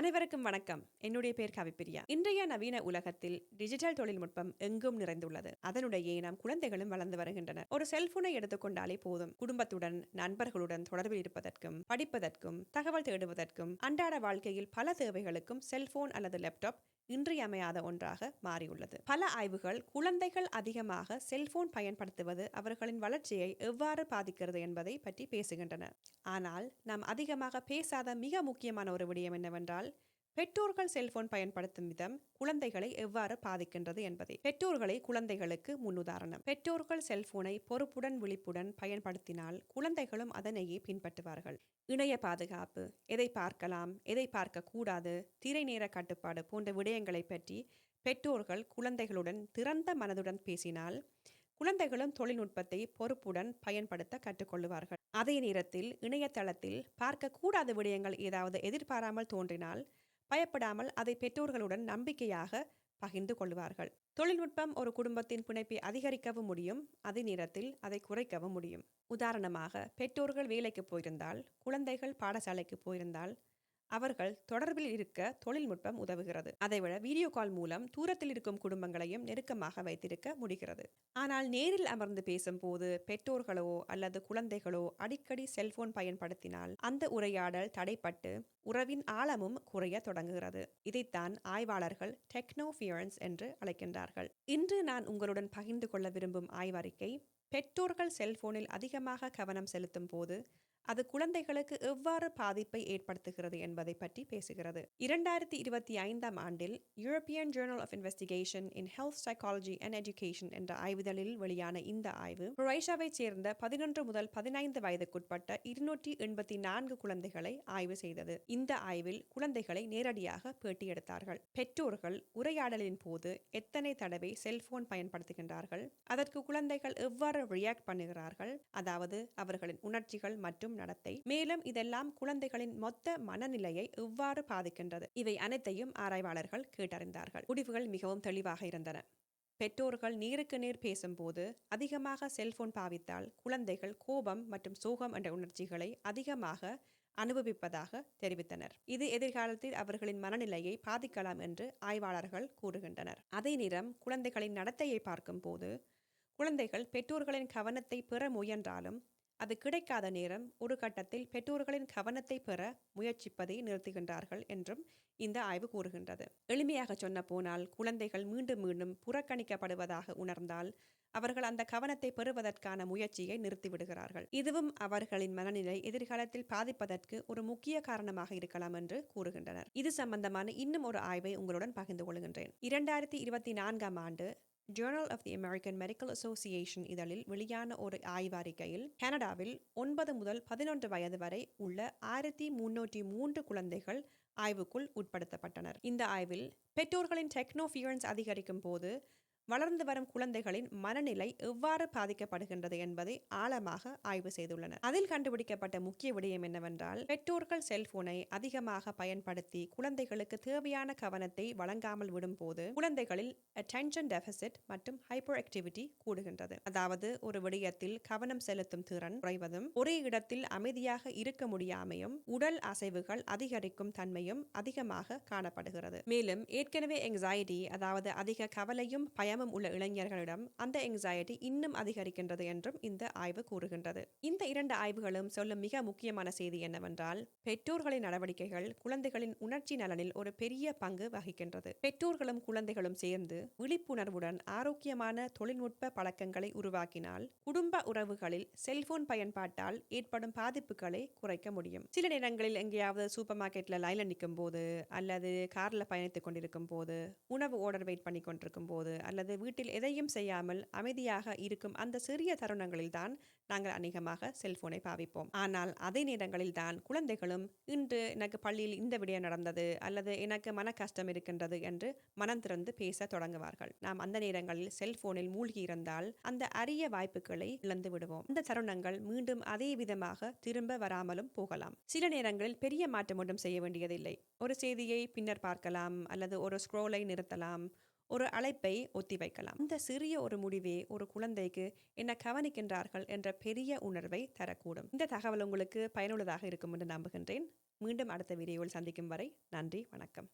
அனைவருக்கும் வணக்கம். என்னுடைய பேர் கவிப்பிரியா இன்றைய நவீன உலகத்தில் டிஜிட்டல் தொழில்நுட்பம் எங்கும் நிறைந்துள்ளது. அதனுடைய நம் குழந்தைகளும் வளர்ந்து வருகின்றனர். ஒரு செல்போனை எடுத்துக்கொண்டாலே போதும். குடும்பத்துடன் நண்பர்களுடன் தொடர்பில் இருப்பதற்கும் படிப்பதற்கும் தகவல் தேடுவதற்கும் அன்றாட வாழ்க்கையில் பல தேவைகளுக்கும் செல்போன் அல்லது லேப்டாப் இன்றியமையாத ஒன்றாக மாறியுள்ளது. பல ஆய்வுகள் குழந்தைகள் அதிகமாக செல்போன் பயன்படுத்துவது அவர்களின் வளர்ச்சியை எவ்வாறு பாதிக்கிறது என்பதை பற்றி பேசுகின்றன. ஆனால் நாம் அதிகமாக பேசாத மிக முக்கியமான ஒரு விடயம் என்னவென்றால் பெற்றோர்கள் செல்போன் பயன்படுத்தும் விதம் குழந்தைகளை எவ்வாறு பாதிக்கின்றது என்பதை. பெற்றோர்களை குழந்தைகளுக்கு முன்னுதாரணம் பெற்றோர்கள் செல்போனை பொறுப்புடன் விழிப்புடன் பயன்படுத்தினால் குழந்தைகளும் அதனையே பின்பற்றுவார்கள். இணைய பாதுகாப்பு எதை பார்க்கலாம் எதை பார்க்க கூடாது திரை நேர கட்டுப்பாடு போன்ற விடயங்களை பற்றி பெற்றோர்கள் குழந்தைகளுடன் திறந்த மனதுடன் பேசினால் குழந்தைகளும் தொழில்நுட்பத்தை பொறுப்புடன் பயன்படுத்த கற்றுக்கொள்ளுவார்கள். அதே நேரத்தில் இணையதளத்தில் பார்க்கக்கூடாத விடயங்கள் ஏதாவது எதிர்பாராமல் தோன்றினால் பயப்படாமல் அதை பெற்றோர்களுடன் நம்பிக்கையாக பகிர்ந்து கொள்வார்கள். தொழில்நுட்பம் ஒரு குடும்பத்தின் பிணைப்பை அதிகரிக்கவும் முடியும் அதே நேரத்தில் அதை குறைக்கவும் முடியும். உதாரணமாக பெற்றோர்கள் வேலைக்கு போயிருந்தால் குழந்தைகள் பாடசாலைக்கு போயிருந்தால் அவர்கள் தொடர்பில் இருக்க தொழில்நுட்பம் உதவுகிறது. அதைவிட வீடியோ கால் மூலம் தூரத்தில் இருக்கும் குடும்பங்களையும் நெருக்கமாக வைத்திருக்க முடிகிறது. ஆனால் நேரில் அமர்ந்து பேசும்போது பெற்றோர்களோ அல்லது குழந்தைகளோ அடிக்கடி செல்போன் பயன்படுத்தினால் அந்த உரையாடல் தடைப்பட்டு உறவின் ஆழமும் குறைய தொடங்குகிறது. இதைத்தான் ஆய்வாளர்கள் டெக்னோஃபியரன்ஸ் என்று அழைக்கின்றார்கள். இன்று நான் உங்களுடன் பகிர்ந்து கொள்ள விரும்பும் ஆய்வறிக்கை பெற்றோர்கள் செல்போனில் அதிகமாக கவனம் செலுத்தும் போது அது குழந்தைகளுக்கு எவ்வாறு பாதிப்பை ஏற்படுத்துகிறது என்பதை பற்றி பேசுகிறது. இரண்டாயிரத்தி இருபத்தி ஐந்தாம் ஆண்டில் European journal of investigation in health psychology and education என்ற ஆய்வுதலில் வெளியான இந்த ஆய்வு குரோஷியாவைச் சேர்ந்த பதினொன்று முதல் பதினைந்து வயதுக்குட்பட்ட இருநூற்றி எண்பத்தி நான்கு குழந்தைகளை ஆய்வு செய்தது. இந்த ஆய்வில் குழந்தைகளை நேரடியாக பேட்டி எடுத்தார்கள். பெற்றோர்கள் உரையாடலின் போது எத்தனை தடவை செல்போன் பயன்படுத்துகின்றார்கள்? அதற்கு குழந்தைகள் எவ்வாறு ரியாக்ட் பண்ணுகிறார்கள்? அதாவது அவர்களின் உணர்ச்சிகள் மற்றும் மற்றும் நடத்தை. மேலும் இதெல்லாம் குழந்தைகளின் மொத்த மனநிலையை எவ்வாறு பாதிக்கின்றது? இவை அனைத்தையும் ஆராய்வாளர்கள் கேட்டறிந்தார்கள். முடிவுகள் மிகவும் தெளிவாக இருந்தன. பெற்றோர்கள் நேருக்கு நேர் பேசும்போது அதிகமாக செல்போன் பாவித்தால் குழந்தைகள் கோபம் மற்றும் சோகம் என்ற உணர்ச்சிகளை அதிகமாக அனுபவிப்பதாக தெரிவித்தனர். இது எதிர்காலத்தில் அவர்களின் மனநிலையை பாதிக்கலாம் என்று ஆய்வாளர்கள் கூறுகின்றனர். அதே நேரம் குழந்தைகளின் நடத்தையை பார்க்கும்போது குழந்தைகள் பெற்றோர்களின் கவனத்தை பெற முயன்றாலும் அது கிடைக்காத நேரம் ஒரு கட்டத்தில் பெற்றோர்களின் கவனத்தை பெற முயற்சிப்பதை நிறுத்துகின்றார்கள் என்றும் இந்த ஆய்வு கூறுகின்றது. எளிமையாக சொன்ன போனால் குழந்தைகள் மீண்டும் மீண்டும் புறக்கணிக்கப்படுவதாக உணர்ந்தால் அவர்கள் அந்த கவனத்தை பெறுவதற்கான முயற்சியை நிறுத்திவிடுகிறார்கள். இதுவும் அவர்களின் மனநிலை எதிர்காலத்தில் பாதிப்பதற்கு ஒரு முக்கிய காரணமாக இருக்கலாம் என்று கூறுகின்றனர். இது சம்பந்தமான இன்னும் ஒரு ஆய்வை உங்களுடன் பகிர்ந்து கொள்கின்றேன். இரண்டாயிரத்தி இருபத்தி நான்காம் ஆண்டு journal of the American medical association இதழில் வெளியான ஒரு ஆய்வறிக்கையில் கனடாவில் ஒன்பது முதல் பதினொன்று வயது வரை உள்ள ஆயிரத்தி முன்னூற்றி மூன்று குழந்தைகள் ஆய்வுக்குள் உட்படுத்தப்பட்டனர். இந்த ஆய்வில் பெற்றோர்களின் டெக்னோஃபியன்ஸ் அதிகரிக்கும் போது வளர்ந்து வரும் குழந்தைகளின் மனநிலை எவ்வாறு பாதிக்கப்படுகின்றது என்பதை ஆழமாக ஆய்வு செய்துள்ளனர். அதில் கண்டுபிடிக்கப்பட்ட முக்கிய விடயம் என்னவென்றால் பெற்றோர்கள் செல்போனை அதிகமாக பயன்படுத்தி குழந்தைகளுக்கு தேவையான கவனத்தை வழங்காமல் விடும்போது குழந்தைகளில் அட்டென்ஷன் டெபிசிட் மற்றும் ஹைப்பர் ஆக்டிவிட்டி கூடுகின்றது. அதாவது ஒரு விடயத்தில் கவனம் செலுத்தும் திறன் குறைவதும் ஒரே இடத்தில் அமைதியாக இருக்க முடியாமையும் உடல் அசைவுகள் அதிகரிக்கும் தன்மையும் அதிகமாக காணப்படுகிறது. மேலும் ஏற்கனவே எங்ஸைட்டி அதாவது அதிக கவலையும் பயம் ஆர்வம் உள்ள இளைஞர்களிடம் அந்த எங்ஸைட்டி இன்னும் அதிகரிக்கின்றது என்றும் இந்த ஆய்வு கூறுகின்றது. இந்த இரண்டு ஆய்வுகளும் சொல்லும் மிக முக்கியமான செய்தி என்னவென்றால் பெற்றோர்களின் நடவடிக்கைகள் குழந்தைகளின் உணர்ச்சி நலனில் ஒரு பெரிய பங்கு வகிக்கின்றது. பெற்றோர்களும் குழந்தைகளும் சேர்ந்து விழிப்புணர்வுடன் ஆரோக்கியமான தொழில்நுட்ப பழக்கங்களை உருவாக்கினால் குடும்ப உறவுகளில் செல்போன் பயன்பாட்டால் ஏற்படும் பாதிப்புகளை குறைக்க முடியும். சில நேரங்களில் எங்கேயாவது சூப்பர் மார்க்கெட்ல லைன்ல நிற்கும் போது அல்லது கார்ல பயணித்துக் கொண்டிருக்கும் போது உணவு ஆர்டர் வெயிட் பண்ணி கொண்டிருக்கும் போது அல்லது வீட்டில் எதையும் செய்யாமல் அமைதியாக இருக்கும் அந்த சிறிய தருணங்களில் தான் நாங்கள் அநேகமாக செல்போனை பாவிப்போம். ஆனால் அதே நேரங்களில் தான் குழந்தைகளும் இன்று எனக்கு பள்ளியில் இந்த விடயம் நடந்தது அல்லது எனக்கு மன கஷ்டம் இருக்கின்றது என்று மனம் திறந்து பேச தொடங்குவார்கள். நாம் அந்த நேரங்களில் செல்போனில் மூழ்கி இருந்தால் அந்த அரிய வாய்ப்புகளை இழந்து விடுவோம். அந்த தருணங்கள் மீண்டும் அதே விதமாக திரும்ப வராமலும் போகலாம். சில நேரங்களில் பெரிய மாற்றம் ஒன்றும் செய்ய வேண்டியதில்லை. ஒரு செய்தியை பின்னர் பார்க்கலாம் அல்லது ஒரு ஸ்க்ரோலை நிறுத்தலாம். ஒரு அழைப்பை ஒத்தி வைக்கலாம் இந்த சிறிய ஒரு முடிவே ஒரு குழந்தைக்கு என்ன கவனிக்கின்றார்கள் என்ற பெரிய உணர்வை தரக்கூடும். இந்த தகவல் உங்களுக்கு பயனுள்ளதாக இருக்கும் என்று நம்புகின்றேன். மீண்டும் அடுத்த வீடியோவில் சந்திக்கும் வரை நன்றி வணக்கம்.